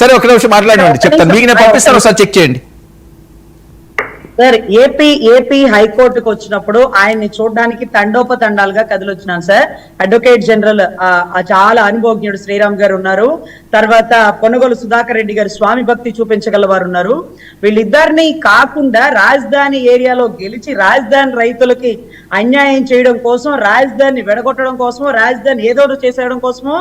Sir. ఒక నిమిషం మాట్లాడండి. చెప్తాను. మీకు నేను పంపిస్తాను ఒకసారి చెక్ చేయండి. సార్ ఏపీ ఏపీ హైకోర్టుకు వచ్చినప్పుడు ఆయన్ని చూడడానికి తండోపతండాలుగా కదిలొచ్చినాను సార్. అడ్వకేట్ జనరల్ చాలా అనుభవజ్ఞుడు శ్రీరామ్ గారు ఉన్నారు. తర్వాత పొనుగోలు సుధాకర్ రెడ్డి గారు స్వామి భక్తి చూపించగల వారు ఉన్నారు వీళ్ళిద్దరిని కాకుండా రాజధాని ఏరియాలో గెలిచి రాజధాని రైతులకి అన్యాయం చేయడం కోసం రాజధాని విడగొట్టడం కోసం రాజధాని ఏదో ఒకటి చేసేయడం కోసమో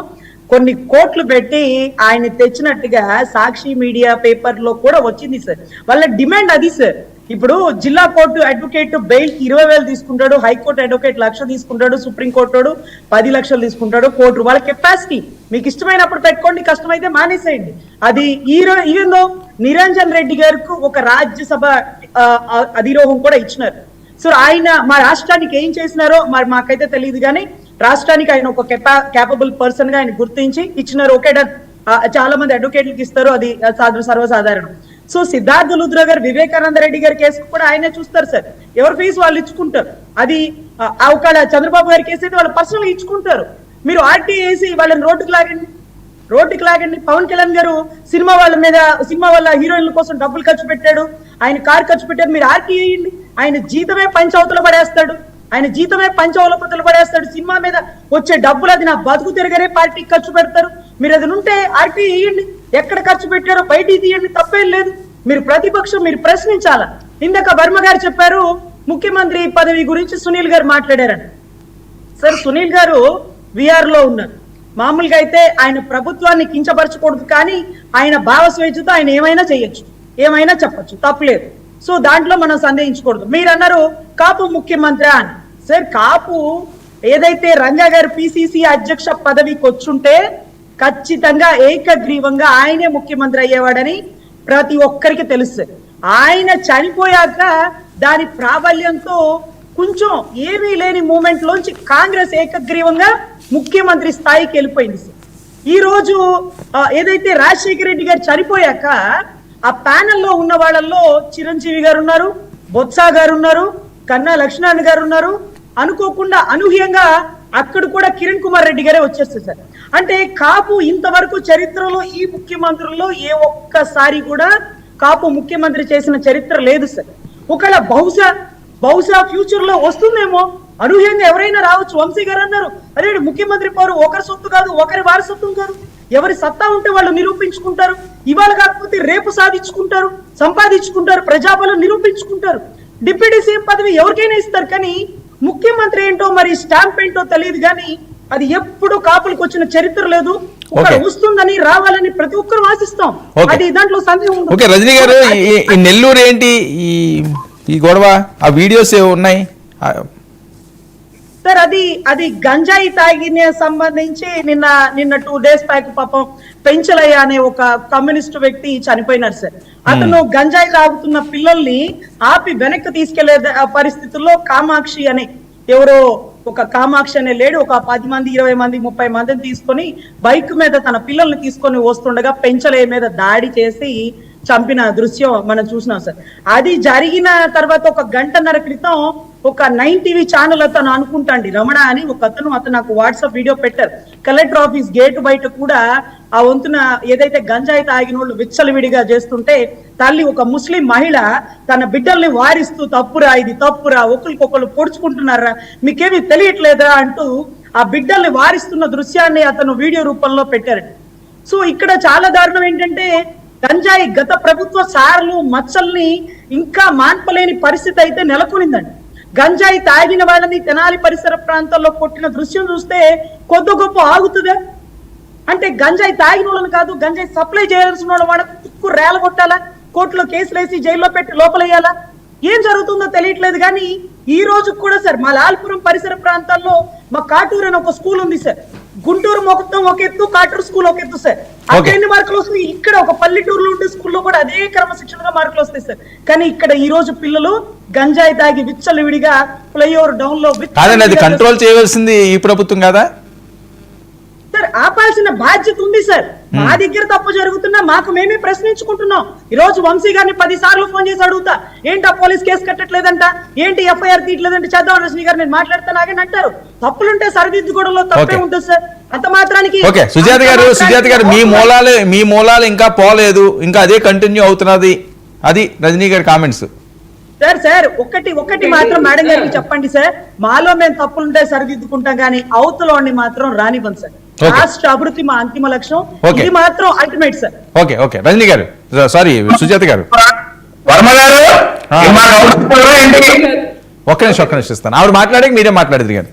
కొన్ని కోట్లు పెట్టి ఆయన తెచ్చినట్టుగా సాక్షి మీడియా పేపర్లో కూడా వచ్చింది సార్. వాళ్ళ డిమాండ్ అది సార్. ఇప్పుడు జిల్లా కోర్టు అడ్వకేట్ బెయిల్ ఇరవై వేలు తీసుకుంటాడు హైకోర్టు అడ్వకేట్ లక్ష తీసుకుంటాడు సుప్రీంకోర్టు పది లక్షలు తీసుకుంటాడు కోర్టు వాళ్ళ కెపాసిటీ. మీకు ఇష్టమైనప్పుడు పెట్టుకోండి కష్టమైతే మానేసేయండి. అది ఈ ఈవెన్ నిరంజన్ రెడ్డి గారికి ఒక రాజ్యసభ అధిరోహం కూడా ఇచ్చినారు. సో ఆయన మా రాష్ట్రానికి ఏం చేసినారో మరి మాకైతే తెలియదు కానీ రాష్ట్రానికి ఆయన ఒక కెపా క్యాపబుల్ పర్సన్గా ఆయన గుర్తించి ఇచ్చినారు. Okay done. చాలా మంది అడ్వకేట్లకు ఇస్తారు. అది సాధారణ సర్వసాధారణం. సో సిద్ధార్థ లుద్ర గారు వివేకానంద రెడ్డి గారి కేసు కూడా ఆయనే చూస్తారు సార్. ఎవరి ఫీజు వాళ్ళు ఇచ్చుకుంటారు? అది ఆ, ఒకవేళ చంద్రబాబు గారి కేసు అయితే వాళ్ళు పర్సనల్ ఇచ్చుకుంటారు. మీరు ఆర్టీ వేసి వాళ్ళని రోడ్డుకు లాగండి. రోడ్డుకి లాగండి. పవన్ కళ్యాణ్ గారు సినిమా వాళ్ళ మీద సినిమా వాళ్ళ హీరోయిన్ల కోసం డబ్బులు ఖర్చు పెట్టాడు. ఆయన కార్ ఖర్చు పెట్టాడు. మీరు ఆర్టీ వేయండి. ఆయన జీతమే పంచవతలు పడేస్తాడు. ఆయన జీతమే పంచవలపతులు పడేస్తాడు. సినిమా మీద వచ్చే డబ్బులు అది నా బతుకు తిరగనే పార్టీకి ఖర్చు పెడతారు. మీరు అది ఉంటే ఆర్టీ ఇయ్యండి. ఎక్కడ ఖర్చు పెట్టారో బయటికి తీయండి. తప్పేం లేదు. మీరు ప్రతిపక్షం మీరు ప్రశ్నించాల? ఇందాక వర్మ గారు చెప్పారు ముఖ్యమంత్రి పదవి గురించి సునీల్ గారు మాట్లాడారని. సార్ సునీల్ గారు విఆర్లో ఉన్నారు. మామూలుగా అయితే ఆయన ప్రభుత్వాన్ని కించపరచకూడదు కానీ ఆయన భావ స్వేచ్ఛతో ఆయన ఏమైనా చేయొచ్చు. ఏమైనా చెప్పొచ్చు. తప్పలేదు. సో దాంట్లో మనం సందేహించకూడదు. మీరు అన్నారు కాపు ముఖ్యమంత్రి అని. సార్ కాపు ఏదైతే రంగా గారు పిసిసి అధ్యక్ష పదవికి వచ్చుంటే ఖచ్చితంగా ఏకగ్రీవంగా ఆయనే ముఖ్యమంత్రి అయ్యేవాడని ప్రతి ఒక్కరికి తెలుసు. ఆయన చనిపోయాక దాని ప్రాబల్యంతో కొంచెం ఏమీ లేని మూమెంట్ లోంచి కాంగ్రెస్ ఏకగ్రీవంగా ముఖ్యమంత్రి స్థాయికి వెళ్ళిపోయింది సార్. ఈ రోజు ఏదైతే రాజశేఖర రెడ్డి గారు చనిపోయాక ఆ ప్యానెల్లో ఉన్న వాళ్ళల్లో చిరంజీవి గారు ఉన్నారు బొత్స గారు ఉన్నారు కన్నా లక్ష్మణ్ గారు ఉన్నారు అనుకోకుండా అనూహ్యంగా అక్కడ కూడా కిరణ్ కుమార్ రెడ్డి గారే వచ్చేస్తారు సార్. అంటే కాపు ఇంతవరకు చరిత్రలో ఈ ముఖ్యమంత్రుల్లో ఏ ఒక్కసారి కూడా కాపు ముఖ్యమంత్రి చేసిన చరిత్ర లేదు సార్. ఒకవేళ బహుశా బహుశా ఫ్యూచర్లో వస్తుందేమో. అనూహ్యంగా ఎవరైనా రావచ్చు. వంశీ గారు అన్నారు అదే ముఖ్యమంత్రి పౌరు ఒకరి సొత్తు కాదు ఒకరి వారసత్వం కాదు. ఎవరి సత్తా ఉంటే వాళ్ళు నిరూపించుకుంటారు ఇవాళ కాకపోతే రేపు సాధించుకుంటారు సంపాదించుకుంటారు ప్రజాబలం నిరూపించుకుంటారు డిప్యూటీ సీఎం పదవి ఎవరికైనా ఇస్తారు కానీ ముఖ్యమంత్రి ఏంటో మరి స్టాంప్ ఏంటో తెలియదు కానీ అది ఎప్పుడు కాపులకు వచ్చిన చరిత్ర లేదు. వస్తుందని రావాలని ప్రతి ఒక్కరు ఆశిస్తాం. అది దాంట్లో సందేహం. ఓకే రజనీ గారు ఈ- నెల్లూరు ఏంటి ఈ ఈ గొడవ ఆ వీడియోస్ ఉన్నాయి సార్ అది అది గంజాయి తాగిన సంబంధించి నిన్న నిన్న టూ డేస్ బ్యాక్ పాపం పెంచలయ్య అనే ఒక కమ్యూనిస్ట్ వ్యక్తి చనిపోయినారు సార్. అతను గంజాయి తాగుతున్న పిల్లల్ని ఆపి వెనక్కి తీసుకెళ్ళే పరిస్థితుల్లో కామాక్షి అనే ఎవరో ఒక కామాక్షి అనే లేడు. ఒక పది మంది ఇరవై మంది ముప్పై మందిని తీసుకొని బైక్ మీద తన పిల్లల్ని తీసుకొని వస్తుండగా పెంచలయ్య మీద దాడి చేసి చంపిన దృశ్యం మనం చూసినాం సార్. అది జరిగిన తర్వాత ఒక గంటన్నర క్రితం ఒక నైన్ టీవీ ఛానల్ అతను అనుకుంటాండి రమణ అని ఒక అతను అతను నాకు వాట్సాప్ వీడియో పెట్టారు. కలెక్టర్ ఆఫీస్ గేట్ బయట కూడా ఆ వంతున ఏదైతే గంజాయి తాగిన వాళ్ళు విచ్చలవిడిగా చేస్తుంటే తల్లి ఒక ముస్లిం మహిళ తన బిడ్డల్ని వారిస్తూ తప్పురా ఇది తప్పురా ఒకరికొకరు పొడుచుకుంటున్నారా మీకేమీ తెలియట్లేదా అంటూ ఆ బిడ్డల్ని వారిస్తున్న దృశ్యాన్ని అతను వీడియో రూపంలో పెట్టారు సో ఇక్కడ చాలా దారుణం ఏంటంటే గంజాయి గత ప్రభుత్వ సార్లు మచ్చల్ని ఇంకా మాన్పలేని పరిస్థితి అయితే నెలకొనిందండి. గంజాయి తాగిన వాళ్ళని తెనాలి పరిసర ప్రాంతాల్లో కొట్టిన దృశ్యం చూస్తే కొద్ది గొప్ప ఆగుతుందా. అంటే గంజాయి తాగిన వాళ్ళని కాదు గంజాయి సప్లై చేయాల్సిన వాళ్ళ తుక్కు రేల కొట్టాలా? కోర్టులో కేసులు వేసి జైల్లో పెట్టి లోపలేయాలా? ఏం జరుగుతుందో తెలియట్లేదు కానీ ఈ రోజు కూడా సార్ మా లాల్పురం పరిసర ప్రాంతాల్లో మా కాటూరు అని ఒక స్కూల్ ఉంది సార్. గుంటూరు మొత్తం ఒక ఎత్తు కాటూరు స్కూల్ ఒక ఎత్తు సార్. అక్కడ. ఎన్ని మార్కులు వస్తాయి ఇక్కడ ఒక పల్లెటూరులో ఉండే స్కూల్లో కూడా అదే క్రమశిక్షణగా మార్కులు వస్తాయి సార్. కానీ ఇక్కడ ఈ రోజు పిల్లలు గంజాయి తాగి విచ్చలవిడిగా ఫ్లైఓవర్ డౌన్లో కంట్రోల్ చేయవలసింది ఈ ప్రభుత్వం కదా? సార్ ఆపాల్సిన బాధ్యత ఉంది సార్. మా దగ్గర తప్పు జరుగుతున్నా మాకు మేమే ప్రశ్నించుకుంటున్నాం. ఈ రోజు వంశీ గారిని పది సార్లు ఫోన్ చేసి అడుగుతా ఏంటి ఆ పోలీస్ కేసు కట్టట్లేదంట? ఏంటి ఎఫ్ఐఆర్ తీయట్లేదంటే? చంద్రబాబు రజనీ గారు నేను మాట్లాడితే నాగని అంటారు. తప్పులుంటే సరిదిద్దుకోవడంలో తప్పే. ఉంటుంది సార్. అంత మాత్రానికి ఓకే. సుజాత గారు సుజాత గారు మీ మూలాలు మీ మూలాలు ఇంకా పోలేదు. ఇంకా అదే కంటిన్యూ అవుతున్నది. అది రజనీ గారి కామెంట్స్ సార్ సార్ ఒక్కటి ఒక్కటి మాత్రం మేడం గారికి చెప్పండి సార్. మాలో మేము తప్పులుంటే సరిదిద్దుకుంటాం కానీ అవతలోని మాత్రం రానివ్వం సార్. రాష్ట్ర అభివృద్ధి మా అంతిమ లక్ష్యం. ఇది మాత్రం ultimate sir okay okay Rajani garu sorry Sujatha గారు. వర్మ గారు ఒక్క నిమిషం ఒక్క నిమిషం ఇస్తాను. ఆవిడ మాట్లాడే మీరే మాట్లాడేది కానీ